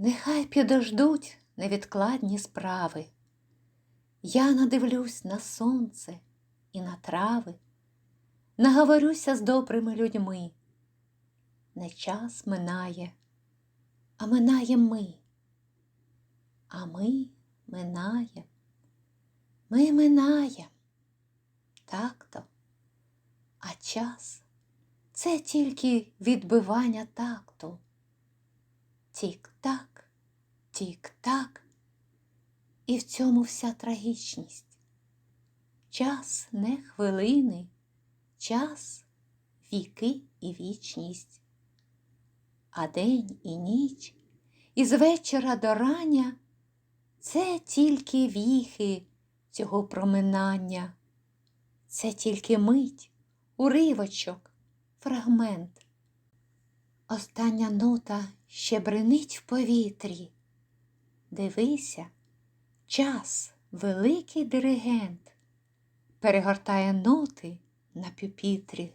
Нехай підождуть невідкладні справи. Я надивлюсь на сонце і на трави, наговорюся з добрими людьми. Не час минає, а минає ми. А ми минаєм, ми минаєм. Так-то. А час це тільки відбивання такту. Тік-так, тік-так. І в цьому вся трагічність. Час не хвилини, час віки і вічність. А день і ніч із вечора до рання це тільки віхи цього проминання, це тільки мить, уривочок, фрагмент. Остання нота ще бринить в повітрі. Дивися, час, великий диригент, перегортає ноти на пюпітрі.